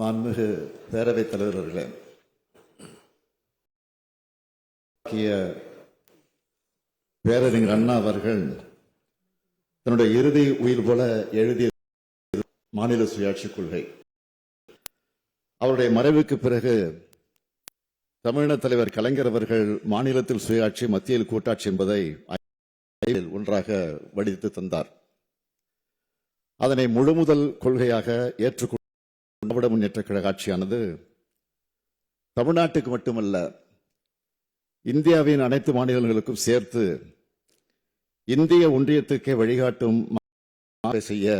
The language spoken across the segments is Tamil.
மாண்புமிகு பேரவைத் தலைவர் அவர்களே பேரறிஞர் அண்ணா அவர்கள் தன்னுடைய இறுதி உயிர் போல எழுதிய மாநில சுயாட்சி கொள்கை. அவருடைய மறைவுக்கு பிறகு தமிழின தலைவர் கலைஞர் அவர்கள் மாநிலத்தில் சுயாட்சி மத்தியில் கூட்டாட்சி என்பதை ஒன்றாக வடித்து தந்தார். அதனை முழுமுதல் கொள்கையாக ஏற்றுக்கொண்ட திராவிட முன்னேற்ற கழக ஆட்சியானது தமிழ்நாட்டுக்கு மட்டுமல்ல இந்தியாவின் அனைத்து மாநிலங்களுக்கும் சேர்த்து இந்திய ஒன்றியத்துக்கே வழிகாட்டும் செய்ய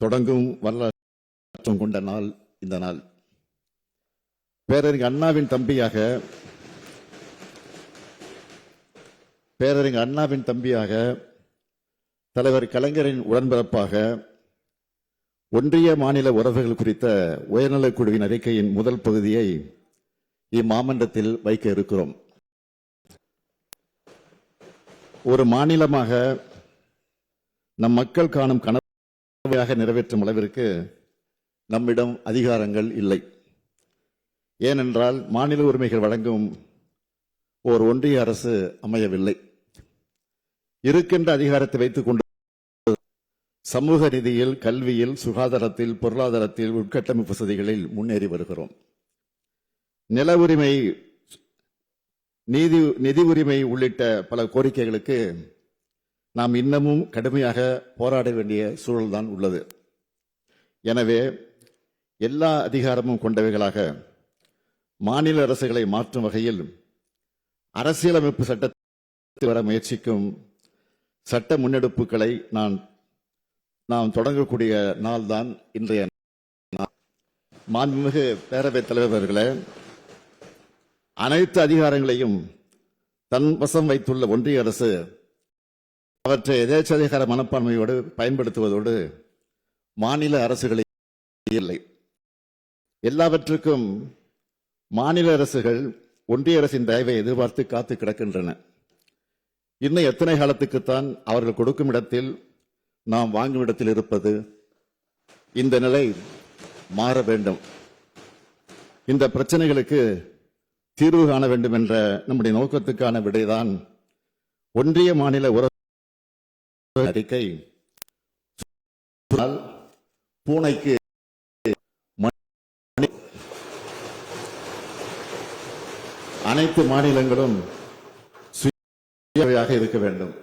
தொடங்கும் வரலாற்று கொண்ட நாள் இந்த நாள். பேரறிஞர் அண்ணாவின் தம்பியாக பேரறிஞர் அண்ணாவின் தம்பியாக தலைவர் கலைஞரின் உடன்பிறப்பாக ஒன்றிய மாநில உறவுகள் குறித்த உயர்நலக் குழுவின் அறிக்கையின் முதல் பகுதியை இம்மாமன்றத்தில் வைக்க இருக்கிறோம். ஒரு மாநிலமாக நம் மக்கள் காணும் கனவையாக நிறைவேற்றும் அளவிற்கு நம்மிடம் அதிகாரங்கள் இல்லை. ஏனென்றால் மாநில உரிமைகள் வழங்கும் ஓர் ஒன்றிய அரசு அமையவில்லை. இருக்கின்ற அதிகாரத்தை வைத்துக் கொண்டு சமூக நிதியில் கல்வியில் சுகாதாரத்தில் பொருளாதாரத்தில் உட்கட்டமைப்பு வசதிகளில் முன்னேறி வருகிறோம். நில உரிமை நீதி நிதி உரிமை உள்ளிட்ட பல கோரிக்கைகளுக்கு நாம் இன்னமும் கடுமையாக போராட வேண்டிய சூழல்தான் உள்ளது. எனவே எல்லா அதிகாரமும் கொண்டவைகளாக மாநில அரசுகளை மாற்றும் வகையில் அரசியலமைப்பு சட்டத்தில் வர முயற்சிக்கும் சட்ட முன்னெடுப்புகளை நான் நாம் தொடங்கக்கூடிய நாள்தான் இன்றைய மாண்புமிகு பேரவைத் தலைவர்களே அனைத்து அதிகாரங்களையும் தன் வசம் வைத்துள்ள ஒன்றிய அரசு அவற்றை எதேச்சதிகார மனப்பான்மையோடு பயன்படுத்துவதோடு மாநில அரசுகளை இல்லை. எல்லாவற்றுக்கும் மாநில அரசுகள் ஒன்றிய அரசின் தயவை எதிர்பார்த்து காத்து கிடக்கின்றன. இன்னும் எத்தனை காலத்துக்குத்தான் அவர்கள் கொடுக்கும் இடத்தில் நாம் வாங்கும் இடத்தில் இருப்பது இந்த நிலை மாற வேண்டும். இந்த பிரச்சனைகளுக்கு தீர்வு காண வேண்டும் என்ற நம்முடைய நோக்கத்துக்கான விடைதான் ஒன்றிய மாநில உறவு அறிக்கை. பூனைக்கு மணி- அனைத்து மாநிலங்களும் சுயமாக இருக்க வேண்டும்.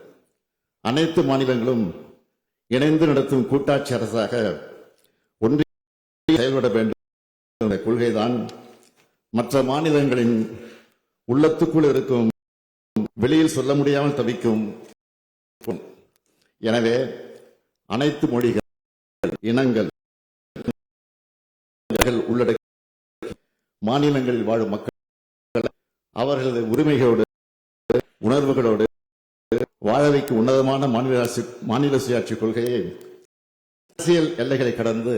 அனைத்து மாநிலங்களும் இணைந்து நடத்தும் கூட்டாட்சி அரசாக ஒன்றிய செயல்பட வேண்டும் என்ற கொள்கைதான் மற்ற மாநிலங்களின் உள்ளத்துக்குள் இருக்கும் வெளியில் சொல்ல முடியாமல் தவிக்கும். எனவே அனைத்து மொழிகள் இனங்கள் உள்ளடக்கிய மாநிலங்களில் வாழும் மக்கள் அவர்களது உரிமைகளோடு உணர்வுகளோடு வாழ வைக்கும் உன்னதமான மாநில அரசு மாநில சுயாட்சி கொள்கையை அரசியல் எல்லைகளை கடந்து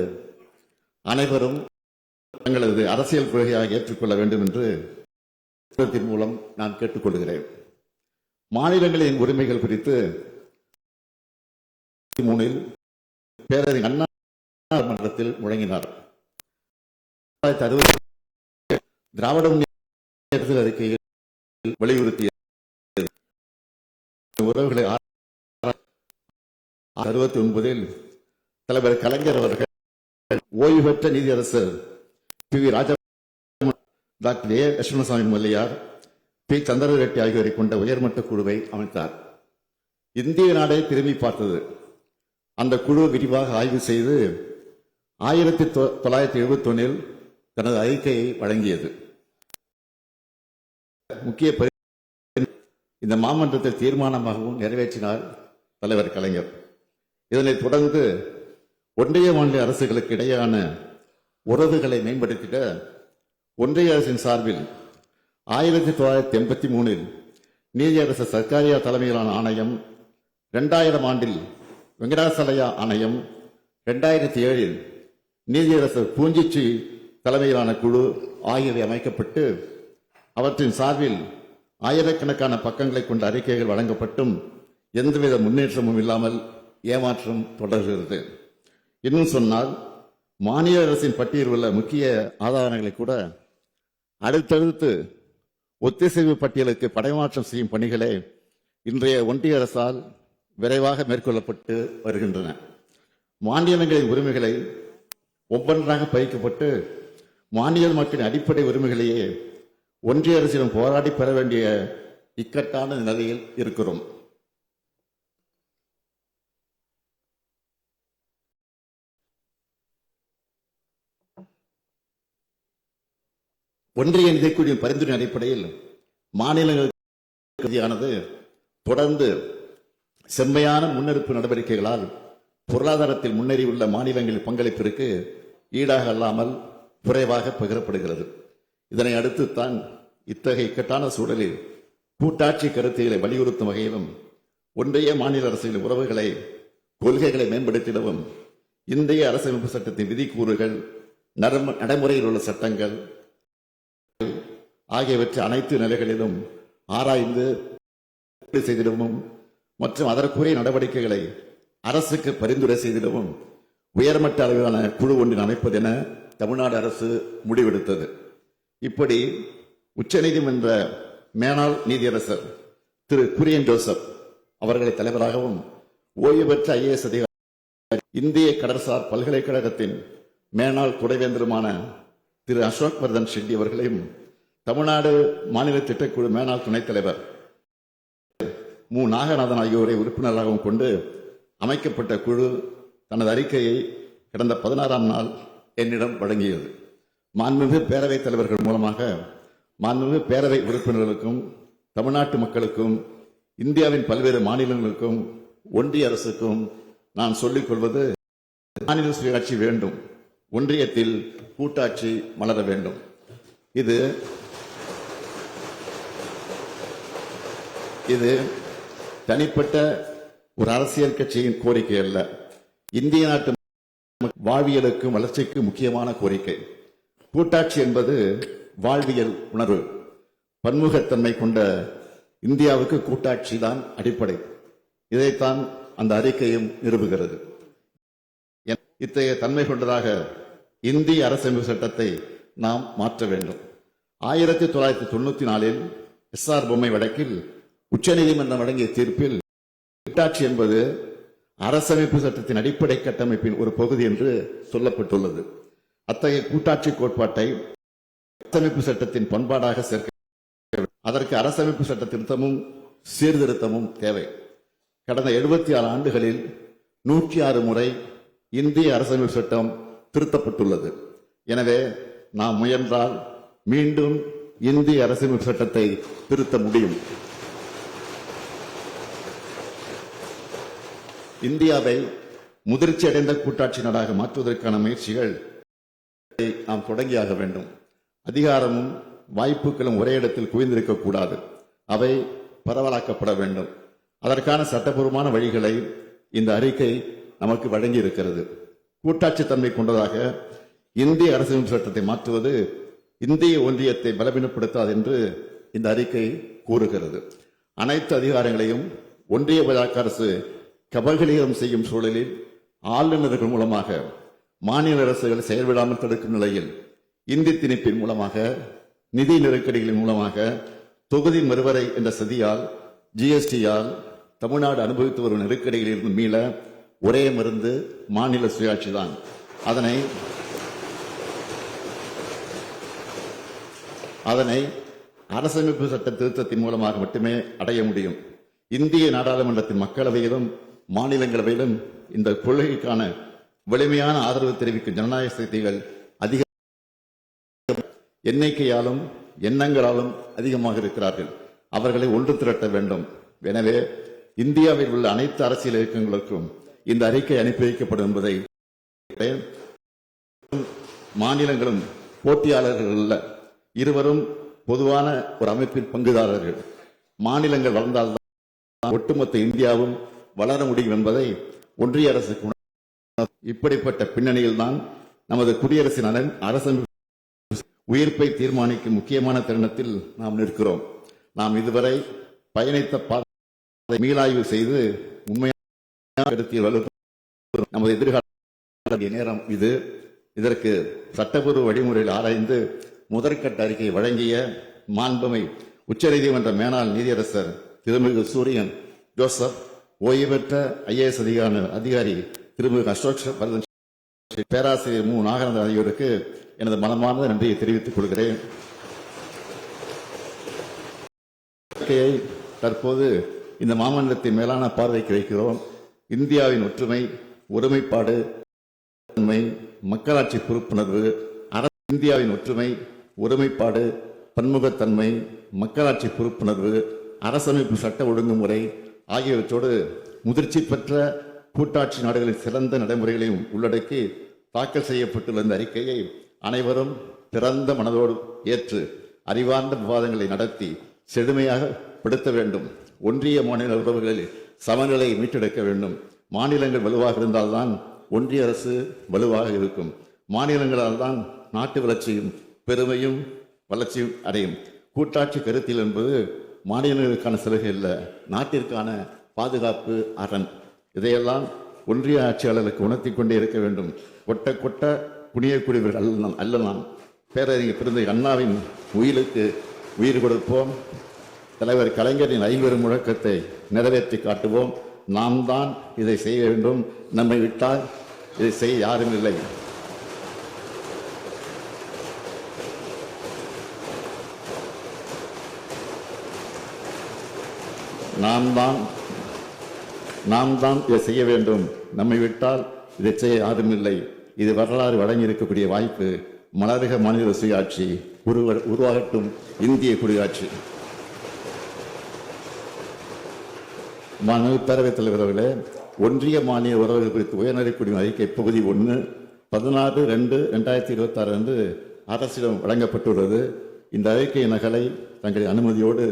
அனைவரும் தங்களது அரசியல் கொள்கையாக ஏற்றுக்கொள்ள வேண்டும் என்று மூலம் நான் கேட்டுக்கொள்கிறேன். மாநிலங்களின் உரிமைகள் குறித்து மூணில் பேரறிஞர் அண்ணா மன்றத்தில் முழங்கினார். திராவிட முன்னேற்ற அறிக்கையில் வலியுறுத்திய உறவுகளை அறுபத்தி ஒன்பதில் தலைவர் கலைஞர் அவர்கள் ஓய்வு பெற்ற நீதியரசர் P V Raja doctor A. Lakshmanaswamy Mallaiyar P. Chandra Reddy ஆகியோரை கொண்ட உயர்மட்ட குழுவை அமைத்தார். இந்திய நாடே திரும்பி பார்த்தது. அந்த குழு விரிவாக ஆய்வு செய்து ஆயிரத்தி தொள்ளாயிரத்தி எழுபத்தி ஒன்னில் தனது அறிக்கையை வழங்கியது. முக்கிய பரி- இந்த மாமன்றத்தில் தீர்மானமாகவும் நிறைவேற்றினார் தலைவர் கலைஞர். இதனைத் தொடர்ந்து ஒன்றிய மாநில அரசுகளுக்கு இடையான உறவுகளை மேம்படுத்திட ஒன்றிய அரசின் சார்பில் ஆயிரத்தி தொள்ளாயிரத்தி எண்பத்தி மூணில் நீதியரசர் சர்க்காரியா தலைமையிலான ஆணையம் இரண்டாயிரம் ஆண்டில் வெங்கடாசலையா ஆணையம் இரண்டாயிரத்தி ஏழில் நீதியரசர் பூஞ்சிச்சி தலைமையிலான குழு ஆகியவை அமைக்கப்பட்டு அவற்றின் சார்பில் ஆயிரக்கணக்கான பக்கங்களை கொண்ட அறிக்கைகள் வழங்கப்பட்டும் எந்தவித முன்னேற்றமும் இல்லாமல் ஏமாற்றம் தொடர்கிறது. இன்னும் சொன்னால் மாநில அரசின் பட்டியலில் உள்ள முக்கிய ஆதாரங்களை கூட அடுத்தடுத்து ஒத்திசைவு பட்டியலுக்கு படைமாற்றம் செய்யும் பணிகளே இன்றைய ஒன்றிய அரசால் விரைவாக மேற்கொள்ளப்பட்டு வருகின்றன. மாநிலங்களின் உரிமைகளை ஒவ்வொன்றாக பயிக்கப்பட்டு மாநில மக்களின் அடிப்படை உரிமைகளையே ஒன்றிய அரசிடம் போராடி பெற வேண்டிய இக்கட்டான நிலையில் இருக்கிறோம். ஒன்றிய நிதிக்குழுவின் பரிந்துரை அடிப்படையில் மாநிலங்களுக்கு தொடர்ந்து செம்மையான முன்னெடுப்பு நடவடிக்கைகளால் பொருளாதாரத்தில் முன்னேறியுள்ள மாநிலங்களின் பங்களிப்பிற்கு ஈடாக அல்லாமல் குறைவாக பகிரப்படுகிறது. இதனை அடுத்து தான் இத்தகைய இக்கட்டான சூழலில் கூட்டாட்சி கருத்துகளை வலியுறுத்தும் வகையிலும் ஒன்றிய மாநில அரசியல் உறவுகளை கொள்கைகளை மேம்படுத்திடவும் இந்திய அரசமைப்பு சட்டத்தின் விதிக்கூறுகள் நடைமுறையில் உள்ள சட்டங்கள் ஆகியவற்றை அனைத்து நிலைகளிலும் ஆராய்ந்து செய்திடவும் மற்றும் அதற்குரிய நடவடிக்கைகளை அரசுக்கு பரிந்துரை செய்திடவும் உயர்மட்ட அளவிலான குழு ஒன்றின் அமைப்பது என தமிழ்நாடு அரசு முடிவெடுத்தது. இப்படி உச்சநீதிமன்ற மேனாள் நீதியரசர் திரு குரியன் ஜோசப் அவர்களை தலைவராகவும் ஓய்வு பெற்ற ஐஏஎஸ் அதிகாரி இந்திய கடற்சார் பல்கலைக்கழகத்தின் மேனாள் துணைவேந்தருமான திரு அசோக் வர்தன் ஷெட்டி அவர்களையும் தமிழ்நாடு மாநில திட்டக்குழு மேனாள் துணைத் தலைவர் மு. நாகநாதன் ஆகியோரை உறுப்பினராகவும் கொண்டு அமைக்கப்பட்ட குழு தனது அறிக்கையை கடந்த பதினாறாம் நாள் என்னிடம் வழங்கியது. மாண்புமிகு பேரவைத் தலைவர்கள் மூலமாக மாண்புமிகு பேரவை உறுப்பினர்களுக்கும் தமிழ்நாட்டு மக்களுக்கும் இந்தியாவின் பல்வேறு மாநிலங்களுக்கும் ஒன்றிய அரசுக்கும் நான் சொல்லிக் கொள்வது மாநில சுயாட்சி வேண்டும். ஒன்றியத்தில் கூட்டாட்சி மலர வேண்டும். இது இது தனிப்பட்ட ஒரு அரசியல் கட்சியின் கோரிக்கை அல்ல. இந்திய நாட்டு வாழ்வியலுக்கும் வளர்ச்சிக்கும் முக்கியமான கோரிக்கை. கூட்டாட்சி என்பது வாழ்வியல் உணர்வு. பன்முகத்தன்மை கொண்ட இந்தியாவுக்கு கூட்டாட்சி தான் அடிப்படை. இதைத்தான் அந்த அறிக்கையும் நிறுவுகிறது. என்- இத்தகைய தன்மை கொண்டதாக இந்திய அரசமைப்பு சட்டத்தை நாம் மாற்ற வேண்டும். ஆயிரத்தி தொள்ளாயிரத்தி தொண்ணூத்தி நாலில் எஸ் ஆர் பொம்மை வழக்கில் உச்சநீதிமன்றம் வழங்கிய தீர்ப்பில் கூட்டாட்சி என்பது அரசமைப்பு சட்டத்தின் அடிப்படை கட்டமைப்பின் ஒரு பகுதி என்று சொல்லப்பட்டுள்ளது. அத்தகைய கூட்டாட்சி கோட்பாட்டை அரசமைப்பு சட்டத்தின் பண்பாடாக சேர்க்க அதற்கு அரசமைப்பு சட்ட திருத்தமும் சீர்திருத்தமும் தேவை. கடந்த எழுபத்தி ஆறு ஆண்டுகளில் நூற்றி ஆறு முறை இந்திய அரசமைப்பு சட்டம் திருத்தப்பட்டுள்ளது. எனவே நாம் முயன்றால் மீண்டும் இந்திய அரசமைப்பு சட்டத்தை திருத்த முடியும். இந்தியாவை முதிர்ச்சி அடைந்த கூட்டாட்சி நாடாக மாற்றுவதற்கான முயற்சிகள் நாம் தொடங்கியாக வேண்டும். அதிகாரமும் வாய்ப்புகளும் ஒரே இடத்தில் குவிந்திருக்க கூடாது. அவை பரவலாக்கப்பட வேண்டும். அதற்கான சட்டபூர்வமான வழிகளை இந்த அறிக்கை நமக்கு வழங்கி இருக்கிறது கூட்டாட்சி தன்மை கொண்டதாக இந்திய அரசியல் சட்டத்தை மாற்றுவது இந்திய ஒன்றியத்தை பலவீனப்படுத்தாது என்று இந்த அறிக்கை கூறுகிறது. அனைத்து அதிகாரங்களையும் ஒன்றிய பாஜக அரசு கபகலீகம் செய்யும் சூழலில் ஆளுநர்கள் மூலமாக மாநில அரசுகள் செயல்படாமல் தடுக்கும் நிலையில் இந்தி திணிப்பின் மூலமாக நிதி நெருக்கடிகளின் மூலமாக தொகுதி மறுவரை என்ற சதியால் ஜிஎஸ்டியால் தமிழ்நாடு அனுபவித்து வரும் நெருக்கடிகளில் இருந்து மீள ஒரே மருந்து மாநில சுயாட்சி தான். அதனை அதனை அரசமைப்பு சட்ட திருத்தத்தின் மூலமாக மட்டுமே அடைய முடியும். இந்திய நாடாளுமன்றத்தின் மக்களவையிலும் மாநிலங்களவையிலும் இந்த கொள்கைக்கான வலிமையான ஆதரவு தெரிவிக்கும் ஜனநாயக சக்திகள் அதிக எண்ணிக்கையாலும் எண்ணங்களாலும் அதிகமாக இருக்கிறார்கள். அவர்களை ஒன்று திரட்ட வேண்டும். எனவே இந்தியாவில் உள்ள அனைத்து அரசியல் இயக்கங்களுக்கும் இந்த அறிக்கை அனுப்பி வைக்கப்படும் என்பதை மாநிலங்களும் போட்டியாளர்கள் அல்ல இருவரும் பொதுவான ஒரு அமைப்பின் பங்குதாரர்கள். மாநிலங்கள் வளர்ந்தால்தான் ஒட்டுமொத்த இந்தியாவும் வளர முடியும் என்பதை ஒன்றிய அரசுக்கு இப்படிப்பட்ட பின்னணியில் தான் நமது குடியரசின் நலன் அரசமைப்பு உயிர்ப்பை தீர்மானிக்கும் முக்கியமான தருணத்தில் நாம் நிற்கிறோம். நாம் இதுவரை பயணித்த பாதை மீளாய்வு செய்து உண்மையான நமது எதிர்கால நேரம் இது. இதற்கு சட்டப்பூர்வ வழிமுறையில் ஆராய்ந்து முதற்கட்ட அறிக்கை வழங்கிய மாண்புமை உச்சநீதிமன்ற மேலாள் நீதியரசர் திருமிகு சூரியன் ஜோசப் ஓய்வு பெற்ற ஐஏஎஸ் அதிகாரி அதிகாரி திருமிகு அசோக் பேராசிரியர் மு. நாகநந்தன் ஆகியோருக்கு எனது மனமார்ந்த நன்றியை தெரிவித்துக் கொள்கிறேன். தற்போது இந்த மாமன்றத்தின் மேலான பார்வைக்கு வைக்கிறோம். இந்தியாவின் ஒற்றுமை ஒருமைப்பாடு தன்மை மக்களாட்சி பொறுப்புணர்வு இந்தியாவின் ஒற்றுமை ஒருமைப்பாடு பன்முகத்தன்மை மக்களாட்சி பொறுப்புணர்வு அரசமைப்பு சட்ட ஒழுங்குமுறை ஆகியவற்றோடு முதிர்ச்சி பெற்ற கூட்டாட்சி நாடுகளின் சிறந்த நடைமுறைகளையும் உள்ளடக்கி தாக்கல் செய்யப்பட்டுள்ள இந்த அறிக்கையை அனைவரும் திறந்த மனதோடு ஏற்று அறிவார்ந்த விவாதங்களை நடத்தி செழுமையாக படுத்த வேண்டும். ஒன்றிய மாநில உறவுகளில் சமநிலையை மீட்டெடுக்க வேண்டும். மாநிலங்கள் வலுவாக இருந்தால்தான் ஒன்றிய அரசு வலுவாக இருக்கும். மாநிலங்களால் தான் நாட்டு வளர்ச்சியும் பெருமையும் வளர்ச்சியும் அடையும். கூட்டாட்சி கருத்தில் என்பது மாநிலங்களுக்கான சலுகை இல்லை நாட்டிற்கான பாதுகாப்பு அரண். இதையெல்லாம் ஒன்றிய ஆட்சியாளர்களுக்கு உணர்த்தி கொண்டே இருக்க வேண்டும். கொட்ட கொட்ட குனியக்கூடியவர்கள் அல்ல அல்லலாம். அல்ல பேரறிஞர் பிறந்த அண்ணாவின் உயிருக்கு உயிர் கொடுப்போம். தலைவர் கலைஞரின் ஐம்பெரு முழக்கத்தை நிறைவேற்றி காட்டுவோம். நாம் தான் இதை செய்ய வேண்டும். நம்மை விட்டால் இதை செய்ய யாரும் இல்லை. நாம் தான் நாம் தான் இதை செய்ய வேண்டும். நம்மை விட்டால் இதை செய்ய யாரும் இல்லை. இது வரலாறு வழங்கி இருக்கக்கூடிய வாய்ப்பு மலரக மாநில சுயாட்சி உருவ உருவாகட்டும் இந்திய குடியாட்சி. மாண்புமிகு பேரவைத் தலைவர் அவர்களே ஒன்றிய மாநில உறவுகள் குறித்து உயர்நிலை அறிக்கை பகுதி ஒன்று பதினாறு ரெண்டு ரெண்டாயிரத்தி இருபத்தாறு அன்று அரசிடம் வழங்கப்பட்டுள்ளது. இந்த அறிக்கை நகலை தங்களின் அனுமதியோடு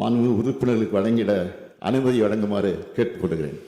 மாண்புமிகு உறுப்பினர்களுக்கு வழங்கிட அனுமதி வழங்குமாறு கேட்டுக்கொள்கிறேன்.